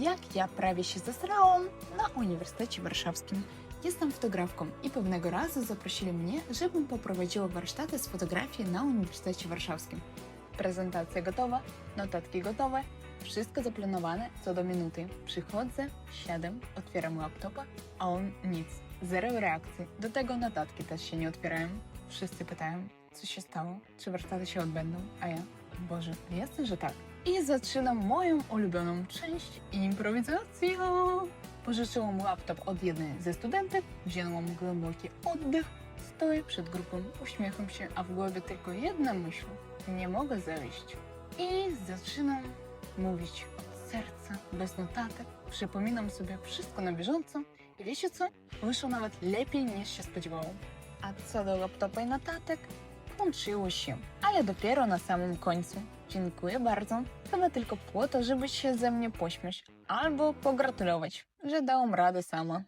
jak ja prawie się zesrałam na Uniwersytecie Warszawskim. Jestem fotografką i pewnego razu zaprosili mnie, żebym poprowadziła warsztaty z fotografii na Uniwersytecie Warszawskim. Prezentacja gotowa, notatki gotowe, wszystko zaplanowane co do minuty. Przychodzę, siadam, otwieram laptopa, a on nic. Zero reakcji. Do tego notatki też się nie otwierają. Wszyscy pytają, co się stało, czy warsztaty się odbędą, a ja, Boże, jasne, że tak. I zaczynam moją ulubioną część improwizacja. Pożyczyłam laptop od jednej ze studentek, wzięłam głęboki oddech, stoję przed grupą, uśmiecham się, a w głowie tylko jedna myśl. Nie mogę zejść. I zaczynam mówić od serca, bez notatek. Przypominam sobie wszystko na bieżąco. I wiecie co? Wyszło nawet lepiej niż się spodziewałam. A co do laptopa i notatek, włączyło się, ale dopiero na samym końcu. Dziękuję bardzo. Chyba tylko po to, żeby się ze mnie pośmiać albo pogratulować, że dałam radę sama.